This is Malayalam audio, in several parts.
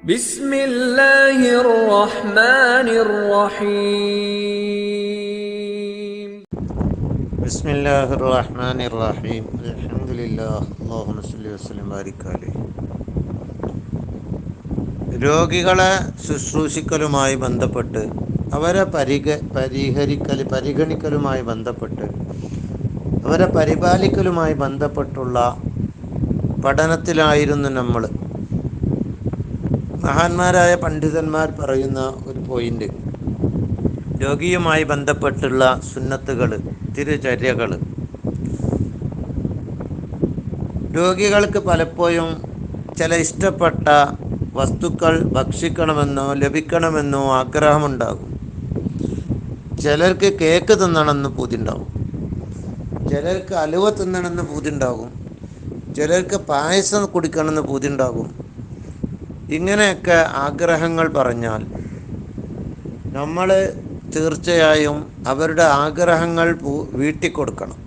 بسم الله الرحمن الرحيم بسم الله الرحمن الرحيم الحمد لله اللهم صل وسلم ബാരിക് അലൈഹി രോഗികളെ ശുശ്രൂഷിക്കലുമായി ബന്ധപ്പെട്ട് അവരെ പരിഗ പരിഹരിക്കൽ പരിഗണിക്കലുമായി ബന്ധപ്പെട്ട് അവരെ പരിപാലിക്കലുമായി ബന്ധപ്പെട്ടുള്ള പഠനത്തിലായിരുന്നു നമ്മൾ മഹാന്മാരായ പണ്ഡിതന്മാർ പറയുന്ന ഒരു പോയിന്റ് രോഗിയുമായി ബന്ധപ്പെട്ടുള്ള സുന്നത്തുകൾ തിരുചര്യകൾ രോഗികൾക്ക് പലപ്പോഴും ചില ഇഷ്ടപ്പെട്ട വസ്തുക്കൾ ഭക്ഷിക്കണമെന്നോ ലഭിക്കണമെന്നോ ആഗ്രഹമുണ്ടാകും. ചിലർക്ക് കേക്ക് തിന്നണമെന്ന് പൂതിണ്ടാവും ചിലർക്ക് അലുവ തിന്നണമെന്ന് പൂതിണ്ടാകും ചിലർക്ക് പായസം കുടിക്കണമെന്ന് പൂതിണ്ടാകും ഇങ്ങനെയൊക്കെ ആഗ്രഹങ്ങൾ പറഞ്ഞാൽ നമ്മൾ തീർച്ചയായും അവരുടെ ആഗ്രഹങ്ങൾ വീട്ടിക്കൊടുക്കണം.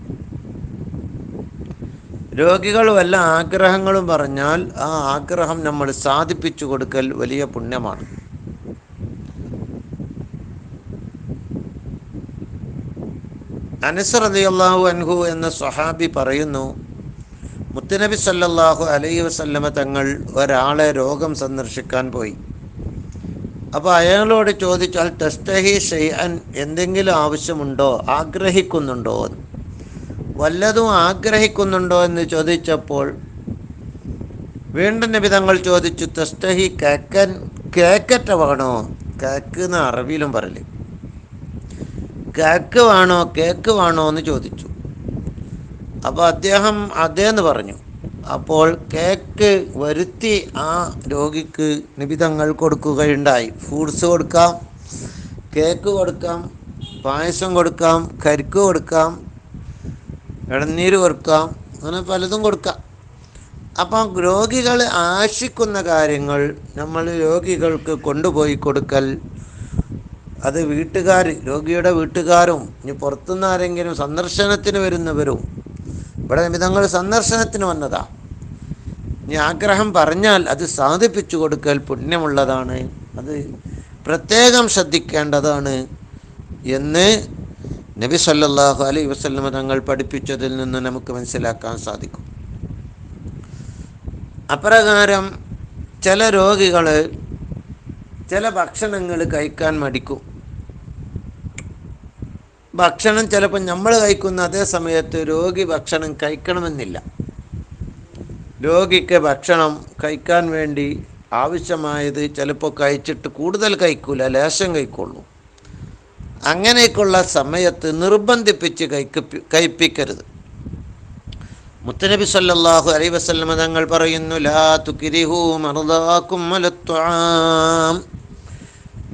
രോഗികൾ വല്ല ആഗ്രഹങ്ങളും പറഞ്ഞാൽ ആ ആഗ്രഹം നമ്മൾ സാധിപ്പിച്ചു കൊടുക്കൽ വലിയ പുണ്യമാണ്. അനസ് അള്ളാഹു അൻഹു എന്ന സ്വഹാബി പറയുന്നു മുത്തുനബി സല്ലല്ലാഹു അലൈഹി വസല്ലമ തങ്ങൾ ഒരാളെ രോഗം സന്ദർശിക്കാൻ പോയി. അപ്പോൾ അയാളോട് ചോദിച്ചാൽ തസ്തഹി ഷെയ്അൻ എന്തെങ്കിലും ആവശ്യമുണ്ടോ? ആഗ്രഹിക്കുന്നുണ്ടോ? എന്ന്. വല്ലതും ആഗ്രഹിക്കുന്നുണ്ടോ എന്ന് ചോദിച്ചപ്പോൾ വീണ്ടും നബി തങ്ങൾ ചോദിച്ചു തസ്തഹി കേക്കൻ കേക്കറ്റ വേണോ കേക്ക് എന്ന് അറബിയിലും പറയൽ. കേക്ക് വേണോ? കേക്ക് വേണോ? എന്ന് ചോദിച്ചു. അപ്പോൾ അദ്ദേഹം അതേന്ന് പറഞ്ഞു. അപ്പോൾ കേക്ക് വരുത്തി ആ രോഗിക്ക് നിബിതങ്ങൾ കൊടുക്കുകയുണ്ടായി. ഫ്രൂട്ട്സ് കൊടുക്കാം കേക്ക് കൊടുക്കാം പായസം കൊടുക്കാം കരിക്ക് കൊടുക്കാം ഇളനീര് കൊടുക്കാം അങ്ങനെ പലതും കൊടുക്കാം. അപ്പം രോഗികൾ ആശിക്കുന്ന കാര്യങ്ങൾ നമ്മൾ രോഗികൾക്ക് കൊണ്ടുപോയി കൊടുക്കൽ. അത് വീട്ടുകാർ രോഗിയുടെ വീട്ടുകാരും ഇനി പുറത്തുനിന്ന് ആരെങ്കിലും സന്ദർശനത്തിന് വരുന്നവരും ഇവിടെ നിമിതങ്ങൾ സന്ദർശനത്തിന് വന്നതാ. ഇനി ആഗ്രഹം പറഞ്ഞാൽ അത് സാധിപ്പിച്ചു കൊടുക്കൽ പുണ്യമുള്ളതാണ്. അത് പ്രത്യേകം ശ്രദ്ധിക്കേണ്ടതാണ് എന്ന് നബി സല്ലാഹു അലൈ വസല്ലമ തങ്ങൾ പഠിപ്പിച്ചതിൽ നിന്ന് നമുക്ക് മനസ്സിലാക്കാൻ സാധിക്കും. അപ്രകാരം ചില രോഗികൾ ചില ഭക്ഷണങ്ങൾ കഴിക്കാൻ മടിക്കും. ഭക്ഷണം ചിലപ്പോൾ നമ്മൾ കഴിക്കുന്ന അതേ സമയത്ത് രോഗി ഭക്ഷണം കഴിക്കണമെന്നില്ല. രോഗിക്ക് ഭക്ഷണം കഴിക്കാൻ വേണ്ടി ആവശ്യമായത് ചിലപ്പോൾ കഴിച്ചിട്ട് കൂടുതൽ കഴിക്കൂല ലേശം കഴിക്കുള്ളൂ. അങ്ങനെയൊക്കെയുള്ള സമയത്ത് നിർബന്ധിപ്പിച്ച് കഴിക്കപ്പി കഴിപ്പിക്കരുത്. മുത്തനബി സല്ലാഹു അലൈ വസല്ലമ തങ്ങൾ പറയുന്നു ലാ തുക്രിഹു മറുതാക്കും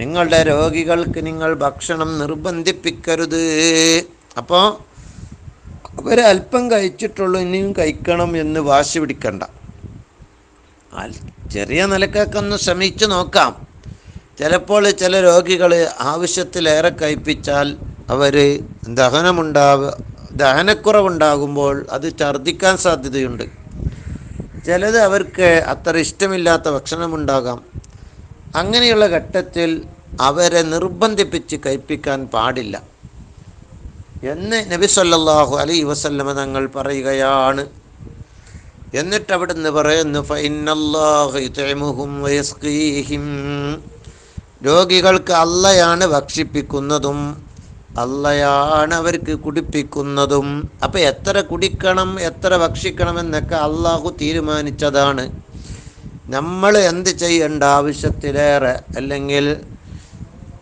നിങ്ങളുടെ രോഗികൾക്ക് നിങ്ങൾ ഭക്ഷണം നിർബന്ധിപ്പിക്കരുത്. അപ്പോൾ അവർ അല്പം കഴിച്ചിട്ടുള്ളൂ ഇനിയും കഴിക്കണം എന്ന് വാശി പിടിക്കണ്ട. ചെറിയ നിലക്കൊക്കെ ഒന്ന് ശ്രമിച്ചു നോക്കാം. ചിലപ്പോൾ ചില രോഗികൾ ആവശ്യത്തിലേറെ കഴിപ്പിച്ചാൽ അവർ ദഹനമുണ്ടാവ ദഹനക്കുറവുണ്ടാകുമ്പോൾ അത് ഛർദ്ദിക്കാൻ സാധ്യതയുണ്ട്. ചിലത് അവർക്ക് അത്ര ഇഷ്ടമില്ലാത്ത ഭക്ഷണമുണ്ടാകാം. അങ്ങനെയുള്ള ഘട്ടത്തിൽ അവരെ നിർബന്ധിപ്പിച്ച് കഴിപ്പിക്കാൻ പാടില്ല. എന്ന് നബി സല്ലല്ലാഹു അലൈഹി വസല്ലമ തങ്ങൾ പറയുകയാണ്. എന്നിട്ട് അവിടുന്ന് പറയുന്നു രോഗികൾക്ക് അല്ലയാണ് ഭക്ഷിപ്പിക്കുന്നതും അല്ലയാണ് അവർക്ക് കുടിപ്പിക്കുന്നതും. അപ്പോൾ എത്ര കുടിക്കണം എത്ര ഭക്ഷിക്കണം എന്നൊക്കെ അള്ളാഹു തീരുമാനിച്ചതാണ്. നമ്മൾ എന്ത് ചെയ്യേണ്ട ആവശ്യത്തിലേറെ അല്ലെങ്കിൽ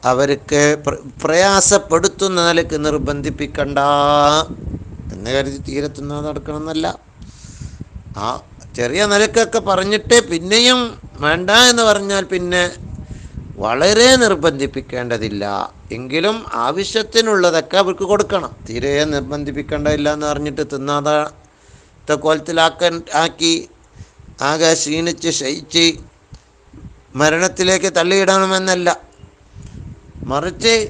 അവർക്ക് പ്ര- പ്രയാസപ്പെടുത്തുന്ന നിലയ്ക്ക് നിർബന്ധിപ്പിക്കണ്ട എന്ന് കരുതി തീരത്തുന്ന നടക്കണമെന്നല്ല. ആ ചെറിയ നിലക്കൊക്കെ പറഞ്ഞിട്ട് പിന്നെയും വേണ്ട എന്ന് പറഞ്ഞാൽ പിന്നെ വളരെ നിർബന്ധിപ്പിക്കേണ്ടതില്ല. എങ്കിലും ആവശ്യത്തിനുള്ളതൊക്കെ അവർക്ക് കൊടുക്കണം. തീരെ നിർബന്ധിപ്പിക്കേണ്ടതില്ല എന്ന് പറഞ്ഞിട്ട് തിന്നാതെ കോലത്തിലാക്കാൻ ആക്കി ആകെ ക്ഷീണിച്ച് ശയിച്ച് മരണത്തിലേക്ക് തള്ളിയിടണമെന്നല്ല. മറിച്ച്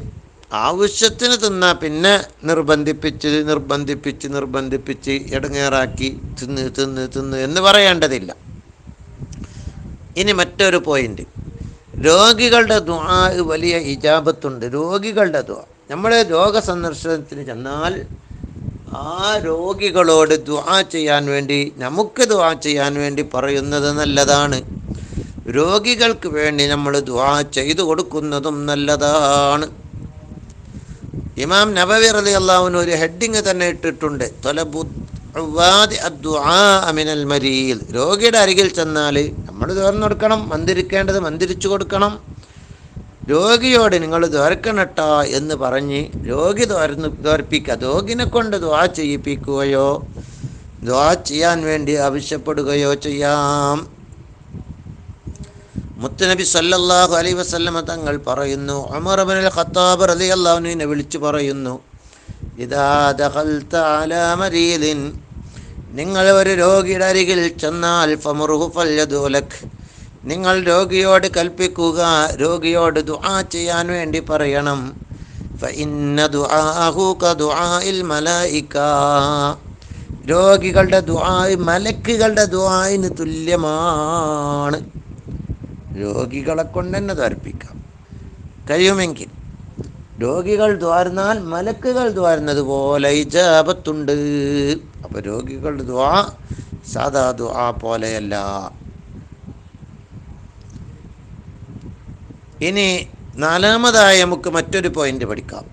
ആവശ്യത്തിന് തിന്നാ പിന്നെ നിർബന്ധിപ്പിച്ച് നിർബന്ധിപ്പിച്ച് നിർബന്ധിപ്പിച്ച് ഇടങ്ങേറാക്കി തിന്ന് തിന്ന് തിന്ന് എന്ന് പറയേണ്ടതില്ല. ഇനി മറ്റൊരു പോയിന്റ്. രോഗികളുടെ ദുആ വലിയ ഇജാബത്തുണ്ട്. രോഗികളുടെ ദുആ. നമ്മൾ രോഗസന്ദർശനത്തിന് ചെന്നാൽ ആ രോഗികളോട് ദ്വാ ചെയ്യാൻ വേണ്ടി നമുക്ക് ദ്വാ ചെയ്യാൻ വേണ്ടി പറയുന്നത് നല്ലതാണ്. രോഗികൾക്ക് വേണ്ടി നമ്മൾ ദ്വാ ചെയ്തു കൊടുക്കുന്നതും നല്ലതാണ്. ഇമാം നബവി റലി അള്ളാഹുവിന് ഒരു ഹെഡിങ് തന്നെ ഇട്ടിട്ടുണ്ട്. അമിനൽ രോഗിയുടെ അരികിൽ ചെന്നാൽ നമ്മൾ തുറന്നു കൊടുക്കണം മന്ദിരിക്കേണ്ടത് മന്ദിരിച്ചു കൊടുക്കണം. രോഗിയോട് നിങ്ങൾ ദ്വാരക്കണട്ടോ എന്ന് പറഞ്ഞ് രോഗി ദ്വാരന്ന് തോർപ്പിക്കുക രോഗിനെ കൊണ്ട് ദ്വാ ചെയ്യിപ്പിക്കുകയോ ദ്വാ ചെയ്യാൻ വേണ്ടി ആവശ്യപ്പെടുകയോ ചെയ്യാം. മുത്തനബി സല്ലല്ലാഹു അലൈ വസല്ലമ തങ്ങൾ പറയുന്നു ഉമർ അബ്നുൽ ഖത്താബ് റളിയല്ലാഹുവിനെ വിളിച്ചു പറയുന്നു ഇദാ ദഖൽത അലാ നിങ്ങൾ ഒരു രോഗിയുടെ അരികിൽ ചെന്നാൽ നിങ്ങൾ രോഗിയോട് കൽപ്പിക്കുക രോഗിയോട് ദുആ ചെയ്യാൻ വേണ്ടി പറയണം. രോഗികളുടെ ദുആായി മലക്കുകളുടെ ദുആയിന് തുല്യമാണ്. രോഗികളെ കൊണ്ട് തന്നെ കഴിയുമെങ്കിൽ രോഗികൾ ദ്വാരുന്നാൽ മലക്കുകൾ ദ്വാരുന്നത് പോലെ ഇജാപത്തുണ്ട് അപ്പോൾ രോഗികളുടെ ദ്വാ സാധാ ദ്വാ പോലെയല്ല. ഇനി നാലാമതായി നമുക്ക് മറ്റൊരു പോയിന്റ് പഠിക്കാം.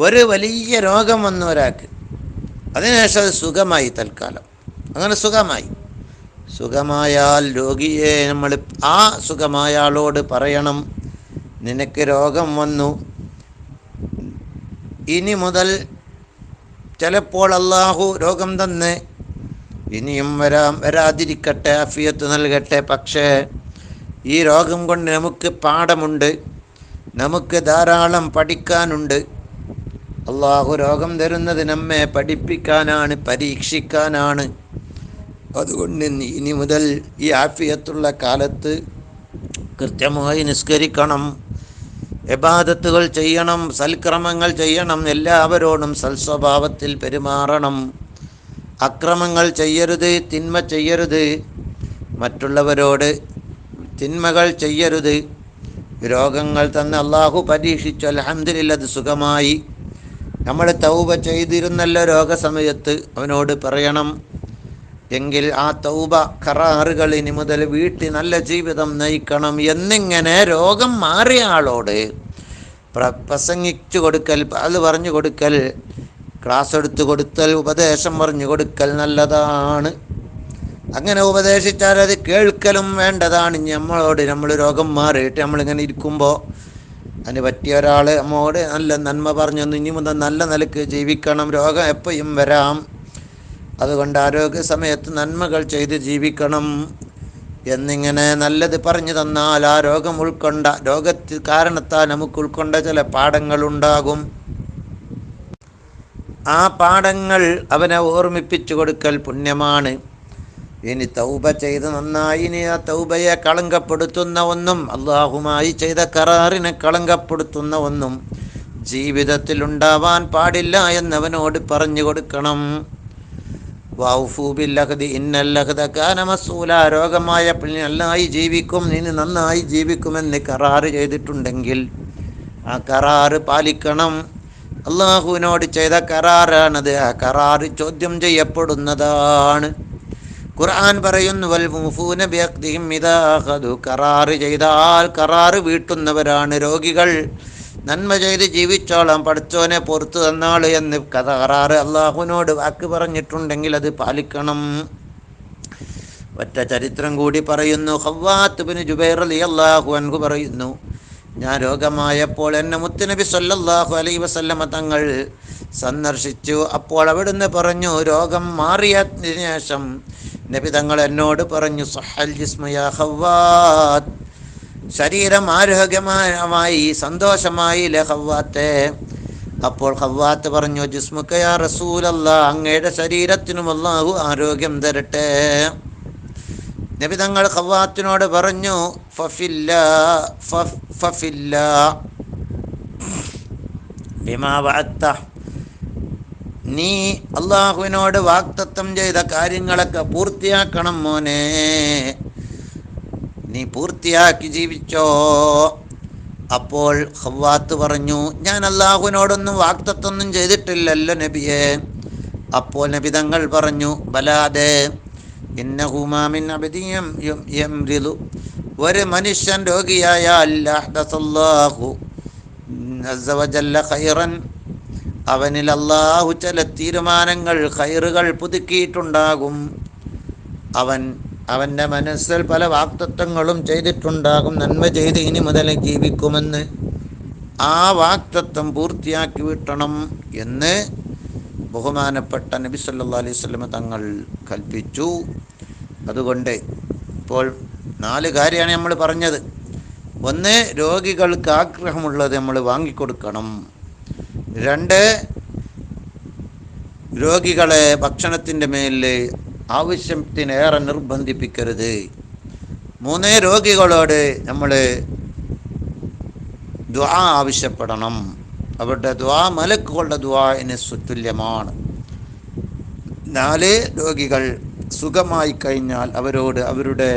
ഒരു വലിയ രോഗം വന്ന ഒരാൾക്ക് അതിനുശേഷം അത് സുഖമായി തൽക്കാലം. അങ്ങനെ സുഖമായി. സുഖമായാൽ രോഗിയെ നമ്മൾ ആ സുഖമായ ആളോട് പറയണം. നിനക്ക് രോഗം വന്നു. ഇനി മുതൽ ചിലപ്പോൾ അള്ളാഹു രോഗം തന്ന് ഇനിയും വരാം വരാതിരിക്കട്ടെ അഫിയത്ത് നൽകട്ടെ. പക്ഷേ ഈ രോഗം കൊണ്ട് നമുക്ക് പാഠമുണ്ട് നമുക്ക് ധാരാളം പഠിക്കാനുണ്ട്. അള്ളാഹു രോഗം തരുന്നത് നമ്മെ പഠിപ്പിക്കാനാണ് പരീക്ഷിക്കാനാണ്. അതുകൊണ്ട് ഇനി മുതൽ ഈ ആഫിയത്തുള്ള കാലത്ത് കൃത്യമായി നിസ്കരിക്കണം എബാദത്തുകൾ ചെയ്യണം സൽക്രമങ്ങൾ ചെയ്യണം എല്ലാവരോടും സൽസ്വഭാവത്തിൽ പെരുമാറണം. അക്രമങ്ങൾ ചെയ്യരുത് തിന്മ ചെയ്യരുത്. മറ്റുള്ളവരോട് തിന്മകൾ ചെയ്യരുത്. രോഗങ്ങൾ തന്ന് അള്ളാഹു പരീക്ഷിച്ചു. അലഹമില്ല സുഖമായി. നമ്മൾ തൗബ ചെയ്തിരുന്നല്ലോ രോഗസമയത്ത്. അവനോട് പറയണം എങ്കിൽ ആ തൗബ കറാറുകൾ ഇനി മുതൽ വീട്ടിൽ നല്ല ജീവിതം നയിക്കണം എന്നിങ്ങനെ രോഗം മാറിയ ആളോട് പ്ര പ്രസംഗിച്ചു കൊടുക്കൽ അത് പറഞ്ഞു കൊടുക്കൽ ക്ലാസ് എടുത്തു കൊടുത്തൽ ഉപദേശം പറഞ്ഞു കൊടുക്കൽ നല്ലതാണ്. അങ്ങനെ ഉപദേശിച്ചാൽ അത് കേൾക്കലും വേണ്ടതാണ്. നമ്മളോട് നമ്മൾ രോഗം മാറിയിട്ട് നമ്മളിങ്ങനെ ഇരിക്കുമ്പോൾ അതിന് പറ്റിയ ഒരാൾ നമ്മോട് നല്ല നന്മ പറഞ്ഞു ഇനി മുതൽ നല്ല നിലയ്ക്ക് ജീവിക്കണം. രോഗം എപ്പോഴും വരാം. അതുകൊണ്ട് ആരോഗ്യ സമയത്ത് നന്മകൾ ചെയ്ത് ജീവിക്കണം. എന്നിങ്ങനെ നല്ലത് പറഞ്ഞു തന്നാൽ ആ രോഗം ഉൾക്കൊണ്ട രോഗത്തിൽ കാരണത്താൽ നമുക്ക് ഉൾക്കൊണ്ട ചില പാഠങ്ങളുണ്ടാകും ആ പാഠങ്ങൾ അവനെ ഓർമ്മിപ്പിച്ചു കൊടുക്കൽ പുണ്യമാണ്. ഇനി തൗബ ചെയ്ത് നന്നായി ഇനി ആ തൗബയെ കളങ്കപ്പെടുത്തുന്ന ഒന്നും അള്ളാഹുമായി ചെയ്ത കരാറിനെ കളങ്കപ്പെടുത്തുന്ന ഒന്നും ജീവിതത്തിൽ ഉണ്ടാവാൻ പാടില്ല എന്നവനോട് പറഞ്ഞു കൊടുക്കണം. വൗഫൂബില്ലഹദി ഇന്നല്ലഹദ കാനമസൂല രോഗമായ നന്നായി ജീവിക്കും ഇനി നന്നായി ജീവിക്കുമെന്ന് കരാറ് ചെയ്തിട്ടുണ്ടെങ്കിൽ ആ കരാറ് പാലിക്കണം. അള്ളാഹുവിനോട് ചെയ്ത കരാറാണത്. ആ കരാറ് ചോദ്യം ചെയ്യപ്പെടുന്നതാണ്. ഖുർആൻ പറയുന്നു വൽ മുഫൂന കറാറ് ചെയ്താൽ കരാർ വീട്ടുന്നവരാണ് രോഗികൾ. നന്മ ചെയ്ത് ജീവിച്ചോളാം പഠിച്ചോനെ പുറത്തു തന്നാൾ എന്ന് കരാർ കറാറ് അള്ളാഹുവിനോട് വാക്ക് പറഞ്ഞിട്ടുണ്ടെങ്കിൽ അത് പാലിക്കണം. ഒറ്റ ചരിത്രം കൂടി പറയുന്നു ഹവ്വാത്ത് ബിൻ ജുബൈർ അലി അള്ളാഹു അൻഹു പറയുന്നു ഞാൻ രോഗമായപ്പോൾ എന്നെ മുത്തുനബി സല്ലാഹു അലൈ വസല്ലമ തങ്ങൾ സന്ദർശിച്ചു. അപ്പോൾ അവിടുന്ന് പറഞ്ഞു രോഗം മാറിയതിനു ശേഷം നബി തങ്ങൾ എന്നോട് പറഞ്ഞു സഹൽ ശരീരം ആരോഗ്യമായി സന്തോഷമായി ലഹവാത്തെ അപ്പോൾ ഹവ്വാത്ത് പറഞ്ഞു ജിസ്മുക്കയാ റസൂലല്ല അങ്ങയുടെ ശരീരത്തിനും അള്ളാഹു ആരോഗ്യം തരട്ടെ. നബി തങ്ങൾ ഹവ്വാത്തിനോട് പറഞ്ഞു ഫഫില്ല ഫഫില്ല. ബിമാ വഅത്ത. നീ അള്ളാഹുവിനോട് വാക്തത്വം ചെയ്ത കാര്യങ്ങളൊക്കെ പൂർത്തിയാക്കണം മോനെ. നീ പൂർത്തിയാക്കി ജീവിച്ചോ? അപ്പോൾ ഹവാത്ത് പറഞ്ഞു ഞാൻ അള്ളാഹുവിനോടൊന്നും വാക്തത്വമൊന്നും ചെയ്തിട്ടില്ലല്ലോ നബിയെ. അപ്പോൾ നബി തങ്ങൾ പറഞ്ഞു ബലാതെ ഒരു മനുഷ്യൻ രോഗിയായാൽ അവനിൽ അള്ളാഹു ചില തീരുമാനങ്ങൾ ഖൈറുകൾ പുതുക്കിയിട്ടുണ്ടാകും. അവൻ അവന്റെ മനസ്സിൽ പല വാക്തത്വങ്ങളും ചെയ്തിട്ടുണ്ടാകും. നന്മ ചെയ്ത് ഇനി മുതൽ ജീവിക്കുമെന്ന് ആ വാക്തത്വം പൂർത്തിയാക്കി വിട്ടണം എന്ന് ബഹുമാനപ്പെട്ട നബി സല്ലാ അലൈഹി സ്വലമ തങ്ങൾ കൽപ്പിച്ചു. അതുകൊണ്ട് ഇപ്പോൾ നാല് കാര്യമാണ് നമ്മൾ പറഞ്ഞത്. ഒന്ന് രോഗികൾക്ക് ആഗ്രഹമുള്ളത് നമ്മൾ വാങ്ങിക്കൊടുക്കണം. രണ്ട് രോഗികളെ ഭക്ഷണത്തിന്റെ മേലിൽ ആവശ്യത്തിനേറെ നിർബന്ധിപ്പിക്കരുത്. മൂന്ന് രോഗികളോട് നമ്മൾ ദ്വാ ആവശ്യപ്പെടണം. അവരുടെ ദ്വാ മലക്കുകളുടെ ദ്വാന് തുല്യമാണ് നാലേ രോഗികൾ സുഖമായി കഴിഞ്ഞാൽ അവരോട് അവരുടെ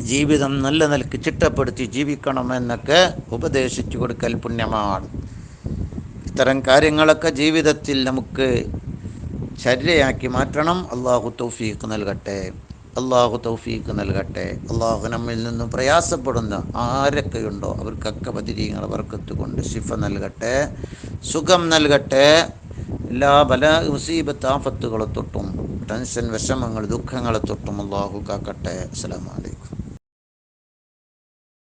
ജീവിതം നല്ല നിലയ്ക്ക് ചിട്ടപ്പെടുത്തി ജീവിക്കണമെന്നൊക്കെ ഉപദേശിച്ചു കൊടുക്കൽ പുണ്യമാണ്. ഇത്തരം കാര്യങ്ങളൊക്കെ ജീവിതത്തിൽ നമുക്ക് ശരിയാക്കി മാറ്റണം. അള്ളാഹു തൗഫീഖ് നൽകട്ടെ. അള്ളാഹു തൗഫീഖ് നൽകട്ടെ. അള്ളാഹു നമ്മിൽ നിന്നും പ്രയാസപ്പെടുന്ന ആരൊക്കെയുണ്ടോ അവർക്കൊക്കെ ബദിരീങ്ങൾ വർക്കത്ത് കൊണ്ട് ശിഫ നൽകട്ടെ സുഖം നൽകട്ടെ. എല്ലാ ബല മുസീബത്ത് ആഫത്തുകളെ തൊട്ടും ടെൻഷൻ വിഷമങ്ങൾ ദുഃഖങ്ങളെ തൊട്ടും അള്ളാഹു കാക്കട്ടെ. അസ്സലാമു അലൈക്കും.